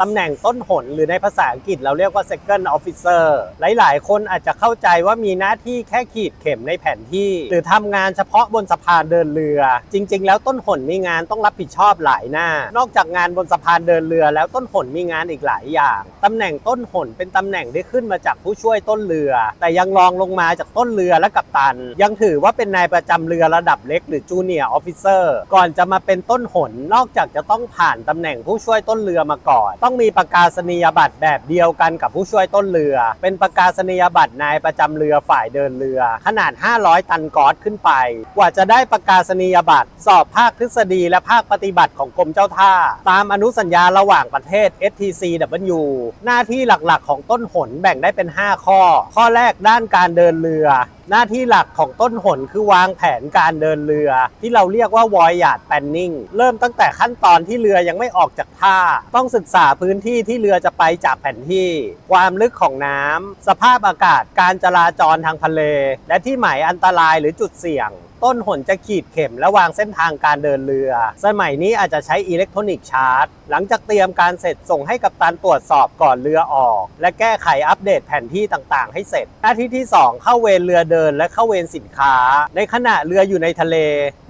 ตำแหน่งต้นหนหรือในภาษาอังกฤษเราเรียกว่า second officer หลาย ๆ คนอาจจะเข้าใจว่ามีหน้าที่แค่ขีดเข็มในแผนที่ หรือทำงานเฉพาะบนสะพานเดินเรือ จริง ๆ แล้วต้นหนมีงานต้องรับผิดชอบหลายหน้า นอกจากงานบนสะพานเดินเรือ แล้วต้นหนมีงานอีกหลายอย่างตำแหน่งต้นหนเป็นตำแหน่งที่ขึ้นมาจากผู้ช่วยต้นเรือ แต่ยังรองลงมาจากต้นเรือและกัปตัน ยังถือว่าเป็นนายประจำเรือระดับเล็กหรือจูเนียร์ออฟฟิเซอร์ก่อนจะมาเป็นต้นหนนอกจากจะต้องผ่านตำแหน่งผู้ช่วยต้นเรือมาก่อนต้องมีประกาศนียบัตรแบบเดียวกันกับผู้ช่วยต้นเรือ เป็นประกาศนียบัตรนายประจำเรือฝ่ายเดินเรือ ขนาด 500 ตันกอสขึ้นไป กว่าจะได้ประกาศนียบัตร สอบภาคทฤษฎีและภาคปฏิบัติของกรมเจ้าท่า ตามอนุสัญญาระหว่างประเทศ STCW หน้าที่หลักๆ ของต้นหนแบ่งได้เป็น 5 ข้อ ข้อแรกด้านการเดินเรือ หน้าที่หลักของต้นหนคือวางแผนการเดินเรือ ที่เราเรียกว่า voyage planning เริ่มตั้งแต่ขั้นตอนที่เรือยังไม่ออกจากท่า ต้องศึกษาพื้นที่ที่เรือจะไปจากแผนที่ ความลึกของน้ำสภาพอากาศการจราจรทางทะเล และที่หมายอันตรายหรือจุดเสี่ยง ต้นหนจะขีดเข็มและวางเส้นทางการเดินเรือ สมัยนี้อาจจะใช้อิเล็กทรอนิกส์ชาร์จ หลังจากเตรียมการเสร็จส่งให้กับตันตรวจสอบก่อนเรือออก และแก้ไขอัปเดตแผนที่ต่างๆ ให้เสร็จ หน้าที่ที่ 2 เข้าเวรเรือเดินและเข้าเวรสินค้า ในขณะเรืออยู่ในทะเล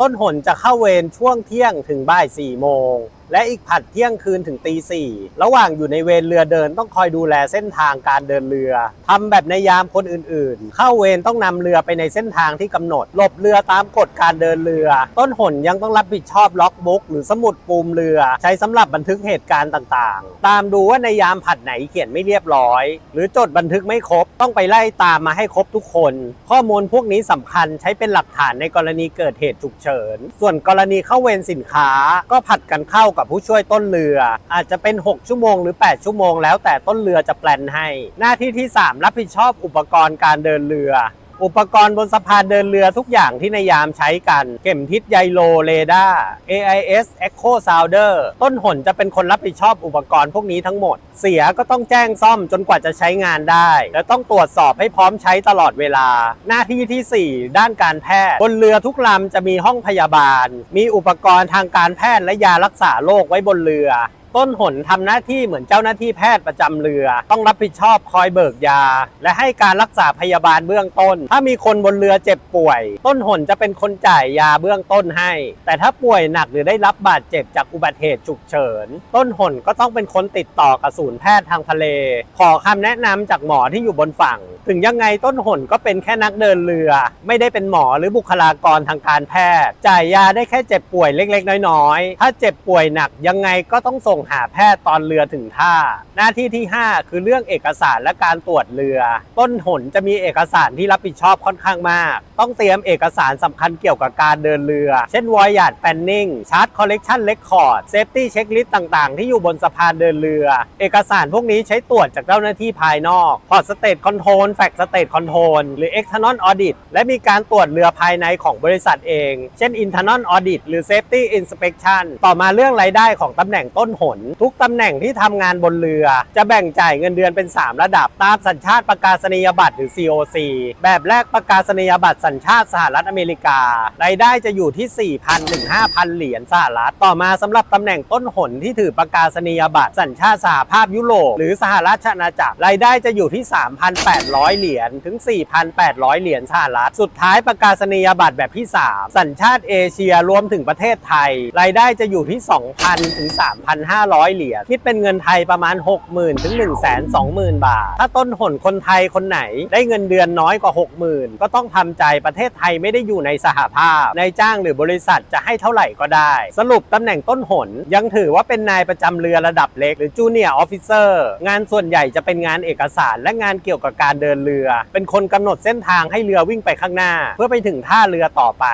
ต้นหนจะเข้าเวรช่วงเที่ยงถึงบ่าย4โมง และอีกผัดเที่ยงคืนถึงตีสี่ระหว่างอยู่ในเวรเรือเดินต้องคอยดูแลเส้นทางการเดินเรือทำแบบในยามคนอื่นๆ เข้าเวรต้องนำเรือไปในเส้นทางที่กำหนดหลบเรือตามกฎการเดินเรือ ต้นหนยังต้องรับผิดชอบล็อกบุ๊กหรือสมุดปูมเรือ ใช้สำหรับบันทึกเหตุการณ์ต่างๆ ตามดูว่าในยามผัดไหนเขียนไม่เรียบร้อย หรือจดบันทึกไม่ครบต้องไปไล่ตามมาให้ครบทุกคน ข้อมูลพวกนี้สำคัญใช้เป็นหลักฐานในกรณีเกิดเหตุฉุกเฉิน ส่วนกรณีเข้าเวรสินค้าก็ผัดกันเข้ากับผู้ช่วยต้นเรือ อาจจะเป็น 6 ชั่วโมงหรือ 8 ชั่วโมง แล้วแต่ต้นเรือจะแปลนให้ หน้าที่ที่ 3 รับผิดชอบอุปกรณ์การเดินเรือ อุปกรณ์บนสะพานเดินเรือทุกอย่างที่ในยามใช้กัน เข็มทิศไยโลเรดาร์ AIS Echo Sounder ต้นหนจะเป็นคนรับผิดชอบอุปกรณ์พวกนี้ทั้งหมด เสียก็ต้องแจ้งซ่อมจนกว่าจะใช้งานได้ และต้องตรวจสอบให้พร้อมใช้ตลอดเวลา หน้าที่ทีสี่4 ด้านการแพทย์ บนเรือทุกลำจะมีห้องพยาบาล มีอุปกรณ์ทางการแพทย์และยารักษาโรคไว้บนเรือ ต้นหนทำหน้าที่เหมือนเจ้าหน้าที่แพทย์ประจำเรือ ต้องรับผิดชอบคอยเบิกยา และให้การรักษาพยาบาลเบื้องต้น ถ้ามีคนบนเรือเจ็บป่วย ต้นหนจะเป็นคนจ่ายยาเบื้องต้นให้ แต่ถ้าป่วยหนักหรือได้รับบาดเจ็บจากอุบัติเหตุฉุกเฉิน ต้นหนก็ต้องเป็นคนติดต่อกับศูนย์แพทย์ทางทะเล ขอคำแนะนำจากหมอที่อยู่บนฝั่ง ถึงยังไงต้นหนก็เป็นแค่นักเดินเรือ ไม่ได้เป็นหมอหรือบุคลากรทางการแพทย์ จ่ายยาได้แค่เจ็บป่วยเล็ก ๆ น้อยๆถ้าเจ็บป่วยหนักยังไงก็ต้องส่งหาแพทย์ตอนเรือถึงท่า หน้าที่ที่ 5 คือเรื่องเอกสารและการตรวจเรือ ต้นหนจะมีเอกสารที่รับผิดชอบค่อนข้างมาก ต้องเตรียมเอกสารสำคัญเกี่ยวกับการเดินเรือ เช่น voyage planning chart collection record safety checklist ต่างๆ ที่อยู่บนสะพานเดินเรือ เอกสารพวกนี้ใช้ตรวจจากเจ้าหน้าที่ภายนอก port state control fact state control หรือ external audit และมีการตรวจเรือภายในของบริษัทเอง เช่น internal audit หรือ safety inspection ต่อมาเรื่องรายได้ของตำแหน่งต้นหนทุกตำแหน่งที่ทำงานบนเรือ จะแบ่งจ่ายเงินเดือนเป็น 3 ระดับ ตามสัญชาติประกาศนียบัตรหรือ COC แบบแรกประกาศนียบัตรสัญชาติสหรัฐอเมริการายได้จะอยู่ที่ 4,000ถึง5,000 เหรียญสหรัฐ ต่อมาสำหรับตำแหน่งต้นหนที่ถือประกาศนียบัตรสัญชาติสหภาพยุโรปหรือสหราชอาณาจักรรายได้จะอยู่ที่ 3,800 เหรียญถึง 4,800 เหรียญสหรัฐ สุดท้ายประกาศนียบัตรแบบที่ 3 สัญชาติเอเชียรวมถึงประเทศไทย รายได้จะอยู่ที่ 2,000ถึง3,500 500 เหรียญคิดเป็นเงินไทยประมาณ 60,000ถึง120,000 บาท ถ้าต้นหนคนไทยคนไหน ได้เงินเดือนน้อยกว่า 60,000 ก็ต้องทำใจประเทศไทยไม่ได้อยู่ในสหภาพนายจ้างหรือบริษัทจะให้เท่าไหร่ก็ได้ สรุปตำแหน่งต้นหนยังถือว่าเป็นนายประจำเรือระดับเล็กหรือจูเนียร์ออฟฟิเซอร์งานส่วนใหญ่จะเป็นงานเอกสารและงานเกี่ยวกับการเดินเรือ เป็นคนกำหนดเส้นทางให้เรือวิ่งไปข้างหน้า เพื่อไปถึงท่าเรือต่อไป